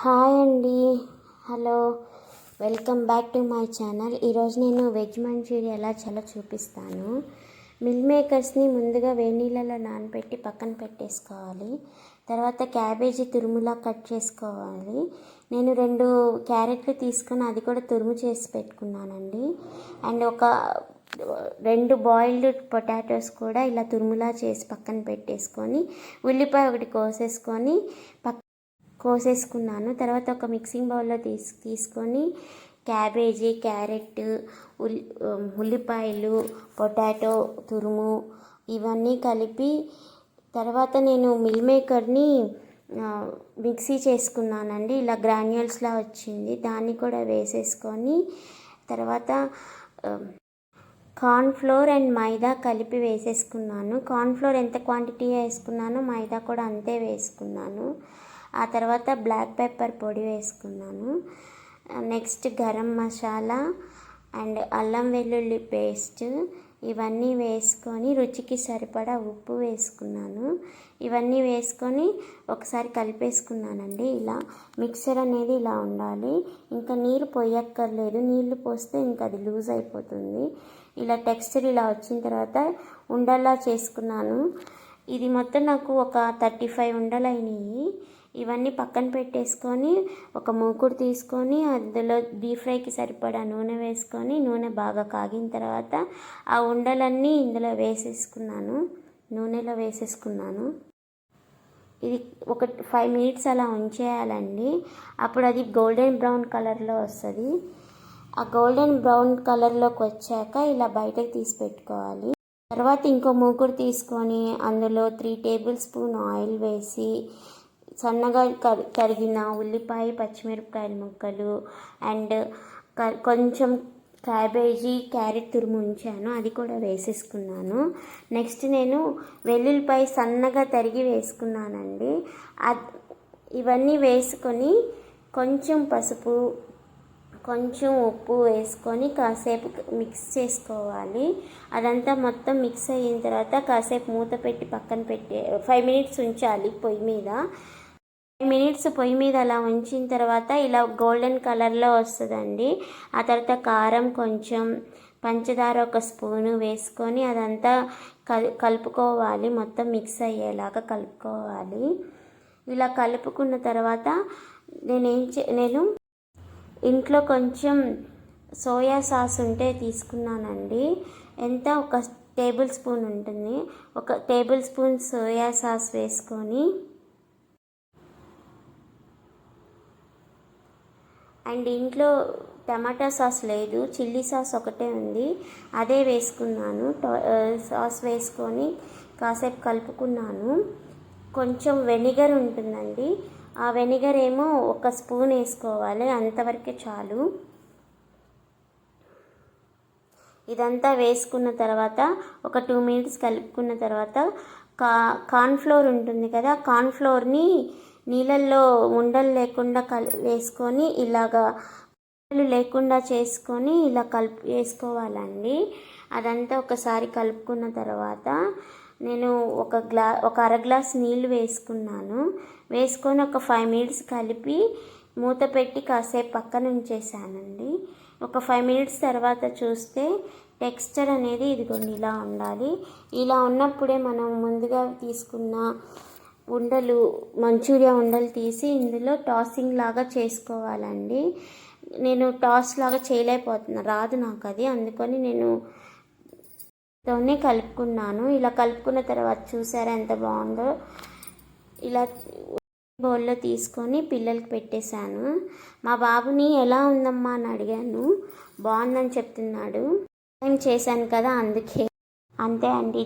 Hi అండి. Hello. Welcome back to my channel. ఈరోజు నేను వెజ్ మంచూరియా ఎలా చాలా చూపిస్తాను. మిల్ మేకర్స్ని ముందుగా వేడి నీళ్ళలో నానబెట్టి పక్కన పెట్టేసుకోవాలి. తర్వాత క్యాబేజీ తురుములా కట్ చేసుకోవాలి. నేను రెండు క్యారెట్లు తీసుకొని అది కూడా తురుము చేసి పెట్టుకున్నానండి. అండ్ ఒక రెండు బాయిల్డ్ పొటాటోస్ కూడా ఇలా తురుములా చేసి పక్కన పెట్టేసుకొని ఉల్లిపాయ ఒకటి కోసేసుకొని పక్క కోసేసుకున్నాను. తర్వాత ఒక మిక్సింగ్ బౌల్లో తీసు తీసుకొని క్యాబేజీ క్యారెట్ ఉల్లి ఉల్లిపాయలు పొటాటో తురుము ఇవన్నీ కలిపి తర్వాత నేను మిల్ మేకర్ని మిక్సీ చేసుకున్నానండి. ఇలా గ్రాన్యూల్స్లా వచ్చింది. దాన్ని కూడా వేసేసుకొని తర్వాత కార్న్ఫ్లోర్ అండ్ మైదా కలిపి వేసేసుకున్నాను. కార్న్ఫ్లోర్ ఎంత క్వాంటిటీ వేసుకున్నానో మైదా కూడా అంతే వేసుకున్నాను. ఆ తర్వాత బ్లాక్ పెప్పర్ పొడి వేసుకున్నాను. నెక్స్ట్ గరం మసాలా అండ్ అల్లం వెల్లుల్లి పేస్ట్ ఇవన్నీ వేసుకొని రుచికి సరిపడా ఉప్పు వేసుకున్నాను. ఇవన్నీ వేసుకొని ఒకసారి కలిపేసుకున్నానండి. ఇలా మిక్సర్ అనేది ఇలా ఉండాలి. ఇంకా నీరు పోయక్కర్లేదు. నీళ్ళు పోస్తే ఇంకా అది లూజ్ అయిపోతుంది. ఇలా టెక్స్చర్ ఇలా వచ్చిన తర్వాత ఉండల్లా చేసుకున్నాను. ఇది మొత్తం నాకు ఒక థర్టీ ఫైవ్ ఉండలు అయినాయి. ఇవన్నీ పక్కన పెట్టేసుకొని ఒక మూకుడు తీసుకొని అందులో డీప్ ఫ్రైకి సరిపడా నూనె వేసుకొని నూనె బాగా కాగిన తర్వాత ఆ ఉండలన్నీ ఇందులో వేసేసుకున్నాను. నూనెలో వేసేసుకున్నాను. ఇది ఒక ఫైవ్ మినిట్స్ అలా ఉంచేయాలండి. అప్పుడు అది గోల్డెన్ బ్రౌన్ కలర్లో వస్తుంది. ఆ గోల్డెన్ బ్రౌన్ కలర్లోకి వచ్చాక ఇలా బయటకు తీసి పెట్టుకోవాలి. తర్వాత ఇంకో మూకుడు తీసుకొని అందులో త్రీ టేబుల్ స్పూన్ ఆయిల్ వేసి సన్నగా తరిగిన ఉల్లిపాయ పచ్చిమిరపకాయల ముక్కలు అండ్ కొంచెం క్యాబేజీ క్యారెట్ తురుము ఉంచాను. అది కూడా వేసేసుకున్నాను. నెక్స్ట్ నేను వెల్లుల్లిపాయ సన్నగా తరిగి వేసుకున్నానండి. ఇవన్నీ వేసుకొని కొంచెం పసుపు కొంచెం ఉప్పు వేసుకొని కాసేపు మిక్స్ చేసుకోవాలి. అదంతా మొత్తం మిక్స్ అయిన తర్వాత కాసేపు మూత పెట్టి పక్కన పెట్టి ఫైవ్ మినిట్స్ ఉంచాలి పొయ్యి మీద. ఫైవ్ మినిట్స్ పొయ్యి మీద అలా ఉంచిన తర్వాత ఇలా గోల్డెన్ కలర్లో వస్తుందండి. ఆ తర్వాత కారం కొంచెం పంచదార ఒక స్పూను వేసుకొని అదంతా కల్ కలుపుకోవాలి. మొత్తం మిక్స్ అయ్యేలాగా కలుపుకోవాలి. ఇలా కలుపుకున్న తర్వాత నేనేం చే నేను ఇంట్లో కొంచెం సోయా సాస్ ఉంటే తీసుకున్నానండి. ఎంత? ఒక టేబుల్ స్పూన్ ఉంటుంది. ఒక టేబుల్ స్పూన్ సోయా సాస్ వేసుకొని అండ్ ఇంట్లో టమాటా సాస్ లేదు చిల్లీ సాస్ ఒకటే ఉంది. అదే వేసుకున్నాను. సాస్ వేసుకొని కాసేపు కలుపుకున్నాను. కొంచెం వెనిగర్ ఉంటుందండి. ఆ వెనిగర్ ఏమో ఒక స్పూన్ వేసుకోవాలి. అంతవరకే చాలు. ఇదంతా వేసుకున్న తర్వాత ఒక టూ మినిట్స్ కలుపుకున్న తర్వాత కా కార్న్ఫ్లోర్ ఉంటుంది కదా కార్న్ఫ్లోర్ని నీళ్ళల్లో ఉండలు లేకుండా కల్ వేసుకొని ఇలాగా లేకుండా చేసుకొని ఇలా కలుపు వేసుకోవాలండి. అదంతా ఒకసారి కలుపుకున్న తర్వాత నేను ఒక గ్లా ఒక అర గ్లాస్ నీళ్ళు వేసుకున్నాను. వేసుకొని ఒక ఫైవ్ మినిట్స్ కలిపి మూత పెట్టి కాసేపు పక్కన ఉంచేసానండి ఒక ఫైవ్ మినిట్స్ తర్వాత చూస్తే టెక్స్చర్ అనేది ఇదిగోండి ఇలా ఉండాలి. ఇలా ఉన్నప్పుడే మనం ముందుగా తీసుకున్న ఉండలు మంచూరియా ఉండలు తీసి ఇందులో టాసింగ్ లాగా చేసుకోవాలండి. నేను టాస్ లాగా చేయలేకపోతున్నా రాదు నాకు అది. అందుకని నేను తోనే కలుపుకున్నాను. ఇలా కలుపుకున్న తర్వాత చూసారా ఎంత బాగుందో? ఇలా బౌల్లో తీసుకొని పిల్లలకి పెట్టేశాను. మా బాబుని ఎలా ఉందమ్మా అని అడిగాను. బాగుందని చెప్తున్నాడు. నేను చేశాను కదా అందుకే. అంతే అండి.